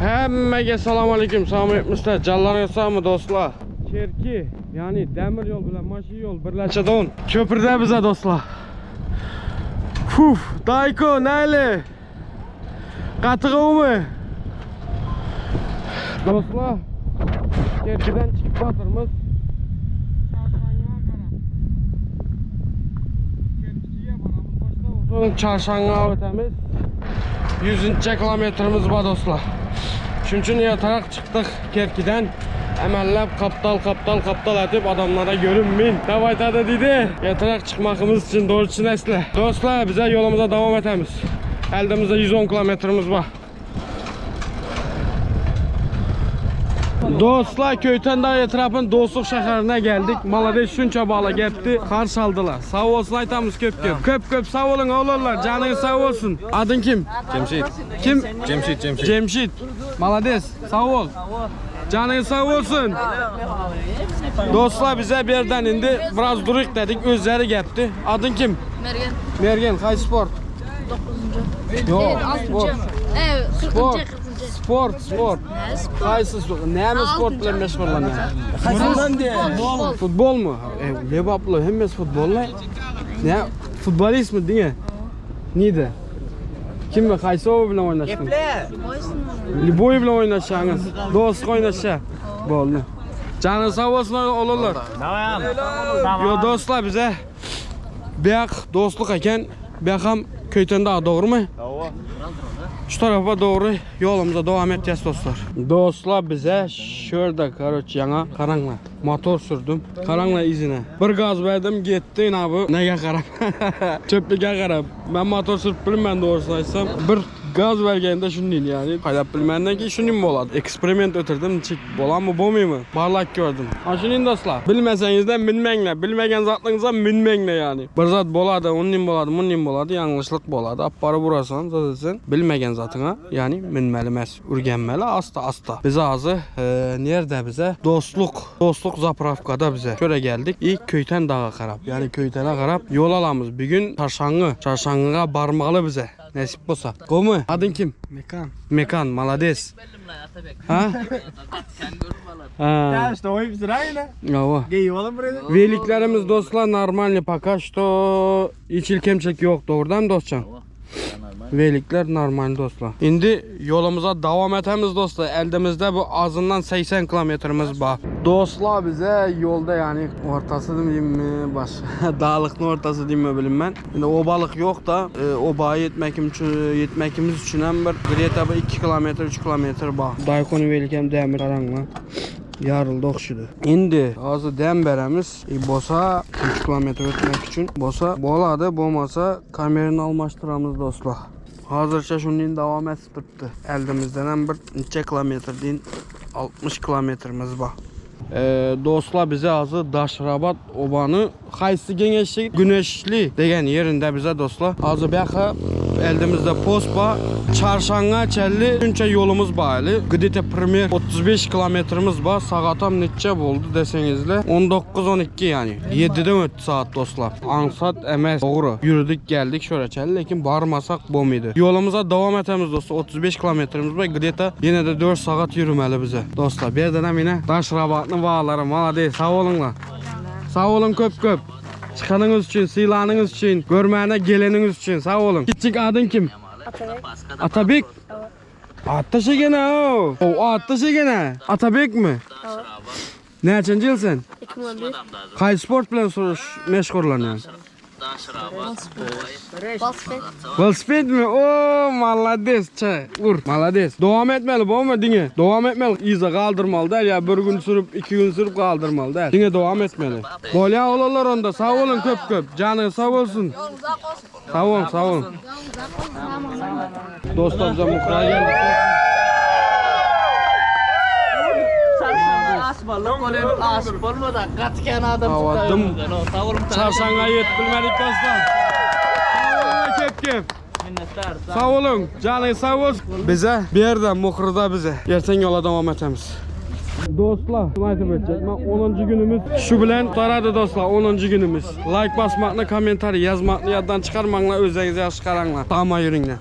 Hammaga assalomu alaykum. Salom aytmisizlar. Jallar sog'mi do'stlar? Cherki, ya'ni temir yo'l bilan mashina yo'l birlashadigan ko'prida biza do'stlar. Fuf, Dayko, nayli? Qatig'imi? Do'stlar, Cherkidan chiqib qotirmiz. So'ng Çarşanga o'tamiz. 100 kilometrimiz bor do'stlar. Uchun ertaroq chiqdik Kerkidan. Amallab kaptal kaptal kaptal atib odamlara görünmeyin. Deb aytadi deydi. Ertaroq chiqmoqimiz uchun to'g'ri tushunasizlar. Do'stlar, biz yo'limizga davom etamiz. Eldimizda 110 kilometrimiz bor. Do'stlar, Köytendağ etrafın Dostluk shaharına geldik. Malades shuncha bola gapni qarshi oldilar. Sağ olsun aytamiz ko'p-ko'p. Ko'p-ko'p sağ olun o'g'illar, joningiz sağ olsun. Ading kim? Cemşit. Kim? Cemşit, Cemşit. Cemşit. Malades. Sağ ol. Canın sağ olsun. Dostlar bize bir yerden indi. Biraz duruk dedik. Özleri gepti. Adın kim? Mergen Mergen. Kay sport? 9. Yok. Evet Sport. 6. Evet 40. Sport. 40. Sport. Kaysı sport? Neymi sport bilen meşgullanıyor? Futbol. Futbol mu? E, Lebaplı. Hemmesi futbol ne? Ne? Futbolist mi diye? Neydi? Kim mi? Kaysı o bilen oynaştın? Liboy bilen oynaşağınız. Dost oynaşa. Boldu. Canın sağ olsun olurlar. Yo dostlar bize Beyaq dostluk eken Beyaq ham Köytendağ doğru mu? Şu tarafa doğru yolumuza devam edeceğiz dostlar. Dostlar bize şurada karoç yana karanla motor sürdüm. Karanla izine. Bir gaz verdim gitti abi. Neye karam? Çöplüğe karam. Ben motor sürüp bilmem doğrusu aysam. Bir gaz vergende şunu değil yani. Haydap bilmenden ki şunu mu oladı? Eksperiment ötürdüm. Çık bolan mı bomuyor mu? Barlak gördüm. Ha şunu dostlar. Bilmeseniz bilmenle. Bilmegen zatlığınıza minmenle yani. Bir zat boladı, onun boladı, bunun boladı. Yanlışlık boladı. Apparı burasan zaten bilmegen zatına yani minmeli mes. Urgenmeli asta asta. Bize azı e, nerede bize? Dostluk. Dostluk zapravkada bize. Şöyle geldik. İlk köyten dağa karab. Yani köytene karab yol alamız. Bir gün çarşangı. Çarşangıga barmalı bize. Nasip bosa. Komu? Adın kim? Mekan. Mekan. Malades. Ha? Ha. Ya işte o hepsi aynı. Ava. Geyi oğlum buraya. Veyliklerimiz dostlar normal ne pakaş to hiç ilkemçek yok doğrudan dostcan. Velikler normal dostlar. Şimdi yolumuza devam etemiz dostlar. Eldimizde bu azından 80 kilometremiz var. Dostlar bize yolda yani ortası diyeyim mi baş dağlıkın ortası diyeyim mi bilmem ben. Şimdi obalık yok da e, obaya yetmek için yetmekimiz için hem bir Greta 2 kilometre 3 kilometre var. Daykonu velikem demir karanla yarıldı okşudu. İndi azı dem beremiz e, bosa 3 kilometre ötmek için bosa boladı bomasa kameranı almaştıramız dostlar. Hazırca şunun devam etip tuttu. Eldimizden hem bir neçe kilometre deyin 60 kilometremiz var. Ee, dostlar bize azı Daşrabat obanı qaysi genişlik güneşli degen yerinde bize dostlar azı baka eldimizde post var çarşanga çelliünçe yolumuz var ali gidete premier 35 kilometremiz var. Saatam neçe oldu desenizle? 19-12 yani. 7'den öttü saat dostlar. Ansat emes doğru. Yürüdük geldik şöyle çelli lekin barmasak bomiydi yolumuza devam etemiz dostlar. 35 kilometremiz var. Gidete yine de 4 saat yürümeli bize. Dostlar bir yerden yine Daşrabat'ın bağları malades sağ olunlar Sağ olun köp köp. Çıkanınız için, silanınız için, görmeyene geleniniz için sağ olun. Küçük adın kim? Atabek. Atabek. Attaşı gene o. O attaşı gene. Atabek mi? Evet. Ne için yılsın? 2011. Kay sport bilen soruş Basket. Velosiped mi? Oo malades çay. Vur. Malades. Devam etmeli bu mu dine? Devam etmeli. İyice kaldırmalı der ya. Bir gün sürüp iki gün sürüp kaldırmalı der. Dine devam etmeli. Böyle olurlar onda. Sağ olun köp köp. Canı sağ olsun. Sağ olun sağ olun. Dostlar bize muhra geldik. Havadım. Çarşanga yet bilmedik dostlar. Sağ olun köp köp. Sağ olun. Canı sağ olsun. Bize bir yerden muhrada bize. Yersen yola devam etemiz. Dostlar, aytib o'tacakman. 10 günümüz shu bilan taradi dostlar, 10 günümüz. Like basmakni, kommentariy yozmakni yoddan chiqarmanglar, o'zingiz yaxshi qaranglar. Tamam yuringlar.